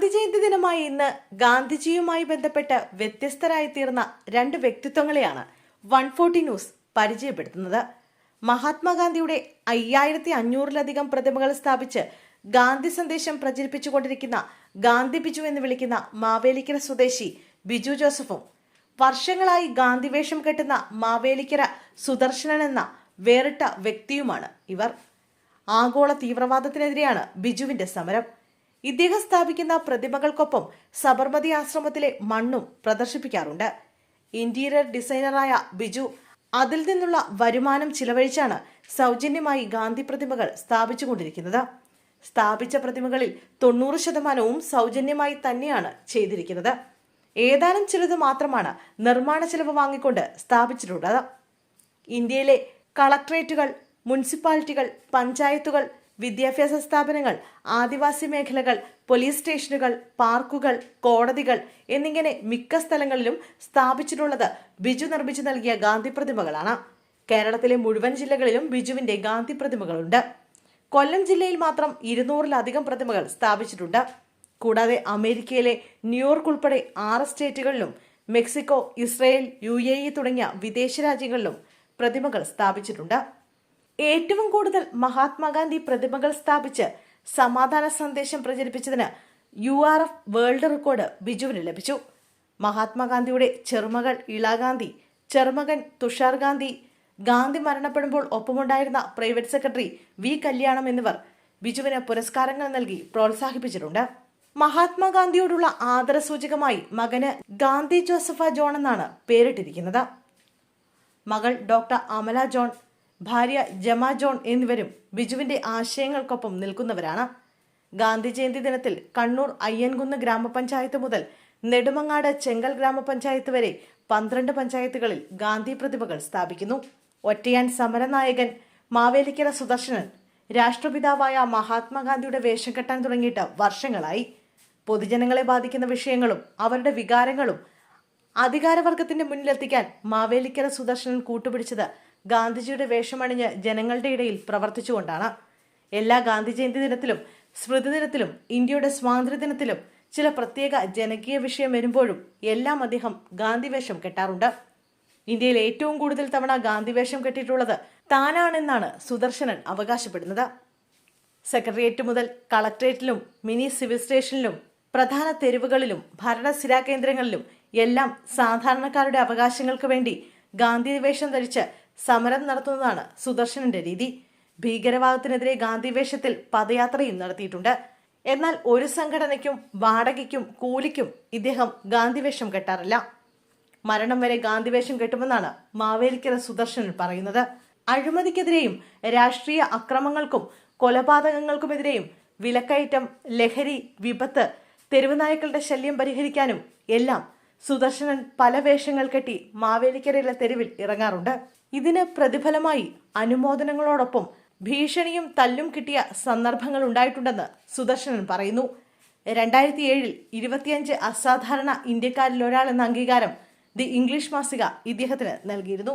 ഗാന്ധി ജയന്തി ദിനമായ ഇന്ന് ഗാന്ധിജിയുമായി ബന്ധപ്പെട്ട് വ്യത്യസ്തരായി തീർന്ന രണ്ട് വ്യക്തിത്വങ്ങളെയാണ് വൺ ഫോർട്ടി ന്യൂസ് പരിചയപ്പെടുത്തുന്നത്. മഹാത്മാഗാന്ധിയുടെ അയ്യായിരത്തി അഞ്ഞൂറിലധികം പ്രതിമകൾ സ്ഥാപിച്ച് ഗാന്ധി സന്ദേശം പ്രചരിപ്പിച്ചുകൊണ്ടിരിക്കുന്ന ഗാന്ധി ബിജു എന്ന് വിളിക്കുന്ന മാവേലിക്കര സ്വദേശി ബിജു ജോസഫും വർഷങ്ങളായി ഗാന്ധിവേഷം കെട്ടുന്ന മാവേലിക്കര സുദർശനൻ എന്ന വേറിട്ട വ്യക്തിയുമാണ് ഇവർ. ആഗോള തീവ്രവാദത്തിനെതിരെയാണ് ബിജുവിന്റെ സമരം. ഇദ്ദേഹം സ്ഥാപിക്കുന്ന പ്രതിമകൾക്കൊപ്പം സബർമതി ആശ്രമത്തിലെ മണ്ണും പ്രദർശിപ്പിക്കാറുണ്ട്. ഇന്റീരിയർ ഡിസൈനറായ ബിജു അതിൽ നിന്നുള്ള വരുമാനം ചിലവഴിച്ചാണ് സൗജന്യമായി ഗാന്ധി പ്രതിമകൾ സ്ഥാപിച്ചുകൊണ്ടിരിക്കുന്നത്. സ്ഥാപിച്ച പ്രതിമകളിൽ തൊണ്ണൂറ് ശതമാനവും സൗജന്യമായി തന്നെയാണ് ചെയ്തിരിക്കുന്നത്. ഏതാനും ചിലത് മാത്രമാണ് നിർമ്മാണ ചെലവ് വാങ്ങിക്കൊണ്ട് സ്ഥാപിച്ചിട്ടുള്ളത്. ഇന്ത്യയിലെ കളക്ട്രേറ്റുകൾ മുനിസിപ്പാലിറ്റികൾ പഞ്ചായത്തുകൾ വിദ്യാഭ്യാസ സ്ഥാപനങ്ങൾ ആദിവാസി മേഖലകൾ പോലീസ് സ്റ്റേഷനുകൾ പാർക്കുകൾ കോടതികൾ എന്നിങ്ങനെ മിക്ക സ്ഥലങ്ങളിലും സ്ഥാപിച്ചിട്ടുള്ളത് ബിജു നിർമ്മിച്ചു നൽകിയ ഗാന്ധി പ്രതിമകളാണ്. കേരളത്തിലെ മുഴുവൻ ജില്ലകളിലും ബിജുവിന്റെ ഗാന്ധി പ്രതിമകളുണ്ട്. കൊല്ലം ജില്ലയിൽ മാത്രം ഇരുന്നൂറിലധികം പ്രതിമകൾ സ്ഥാപിച്ചിട്ടുണ്ട്. കൂടാതെ അമേരിക്കയിലെ ന്യൂയോർക്ക് ഉൾപ്പെടെ ആറ് സ്റ്റേറ്റുകളിലും മെക്സിക്കോ ഇസ്രയേൽ യു തുടങ്ങിയ വിദേശ രാജ്യങ്ങളിലും പ്രതിമകൾ സ്ഥാപിച്ചിട്ടുണ്ട്. ഏറ്റവും കൂടുതൽ മഹാത്മാഗാന്ധി പ്രതിമകൾ സ്ഥാപിച്ച് സമാധാന സന്ദേശം പ്രചരിപ്പിച്ചതിന് U R F world record ബിജുവിന് ലഭിച്ചു. മഹാത്മാഗാന്ധിയുടെ ചെറുമകൾ ഇളാഗാന്ധി ചെറുമകൻ തുഷാർ ഗാന്ധി ഗാന്ധി മരണപ്പെടുമ്പോൾ ഒപ്പമുണ്ടായിരുന്ന പ്രൈവറ്റ് സെക്രട്ടറി വി കല്യാണം എന്നിവർ ബിജുവിന് പുരസ്കാരങ്ങൾ നൽകി പ്രോത്സാഹിപ്പിച്ചിട്ടുണ്ട്. മഹാത്മാഗാന്ധിയോടുള്ള ആദരസൂചകമായി മകന് ഗാന്ധി ജോസഫ ജോൺ എന്നാണ് പേരിട്ടിരിക്കുന്നത്. മകൾ ഡോക്ടർ അമല ജോൺ ഭാര്യ ജമ ജോൺ എന്നിവരും ബിജുവിന്റെ ആശയങ്ങൾക്കൊപ്പം നിൽക്കുന്നവരാണ്. ഗാന്ധി ജയന്തി ദിനത്തിൽ കണ്ണൂർ അയ്യൻകുന്ന് ഗ്രാമപഞ്ചായത്ത് മുതൽ നെടുമങ്ങാട് ചെങ്കൽ ഗ്രാമപഞ്ചായത്ത് വരെ പന്ത്രണ്ട് പഞ്ചായത്തുകളിൽ ഗാന്ധി പ്രതിമകൾ സ്ഥാപിക്കുന്നു. ഒറ്റയാൻ സമരനായകൻ മാവേലിക്കര സുദർശനൻ രാഷ്ട്രപിതാവായ മഹാത്മാഗാന്ധിയുടെ വേഷം കെട്ടാൻ തുടങ്ങിയിട്ട് വർഷങ്ങളായി. പൊതുജനങ്ങളെ ബാധിക്കുന്ന വിഷയങ്ങളും അവരുടെ വികാരങ്ങളും അധികാരവർഗത്തിന്റെ മുന്നിലെത്തിക്കാൻ മാവേലിക്കര സുദർശനൻ കൂട്ടുപിടിച്ചത് ഗാന്ധിജിയുടെ വേഷമണിഞ്ഞ് ജനങ്ങളുടെ ഇടയിൽ പ്രവർത്തിച്ചുകൊണ്ടാണ്. എല്ലാ ഗാന്ധി ജയന്തി ദിനത്തിലും സ്മൃതി ദിനത്തിലും ഇന്ത്യയുടെ സ്വാതന്ത്ര്യ ദിനത്തിലും ചില പ്രത്യേക ജനകീയ വിഷയം വരുമ്പോഴും എല്ലാം അദ്ദേഹം ഗാന്ധി വേഷം കെട്ടാറുണ്ട്. ഇന്ത്യയിൽ ഏറ്റവും കൂടുതൽ തവണ ഗാന്ധി വേഷം കെട്ടിയിട്ടുള്ളത് താനാണെന്നാണ് സുദർശനൻ അവകാശപ്പെടുന്നത്. സെക്രട്ടേറിയറ്റ് മുതൽ കളക്ട്രേറ്റിലും മിനി സിവിൽ സ്റ്റേഷനിലും പ്രധാന തെരുവുകളിലും ഭരണസിരാ കേന്ദ്രങ്ങളിലും എല്ലാം സാധാരണക്കാരുടെ അവകാശങ്ങൾക്ക് വേണ്ടി ഗാന്ധി വേഷം ധരിച്ച് സമരം നടത്തുന്നതാണ് സുദർശനന്റെ രീതി. ഭീകരവാദത്തിനെതിരെ ഗാന്ധി വേഷത്തിൽ പദയാത്രയും നടത്തിയിട്ടുണ്ട്. എന്നാൽ ഒരു സംഘടനയ്ക്കും വാടകയ്ക്കും കൂലിക്കും ഇദ്ദേഹം ഗാന്ധിവേഷം കെട്ടാറില്ല. മരണം വരെ ഗാന്ധിവേഷം കെട്ടുമെന്നാണ് മാവേലിക്കര സുദർശനൻ പറയുന്നത്. അഴിമതിക്കെതിരെയും രാഷ്ട്രീയ അക്രമങ്ങൾക്കും കൊലപാതകങ്ങൾക്കുമെതിരെയും വിലക്കയറ്റം ലഹരി വിപത്ത് തെരുവുനായ്ക്കളുടെ ശല്യം പരിഹരിക്കാനും എല്ലാം സുദർശനൻ പല വേഷങ്ങൾ കെട്ടി മാവേലിക്കരയിലെ തെരുവിൽ ഇറങ്ങാറുണ്ട്. ഇതിന് പ്രതിഫലമായി അനുമോദനങ്ങളോടൊപ്പം ഭീഷണിയും തല്ലും കിട്ടിയ സന്ദർഭങ്ങൾ ഉണ്ടായിട്ടുണ്ടെന്ന് സുദർശനൻ പറയുന്നു. രണ്ടായിരത്തി ഏഴിൽ ഇരുപത്തിയഞ്ച് അസാധാരണ ഇന്ത്യക്കാരിൽ ഒരാൾ എന്ന അംഗീകാരം ദി ഇംഗ്ലീഷ് മാസിക ഇദ്ദേഹത്തിന് നൽകിയിരുന്നു.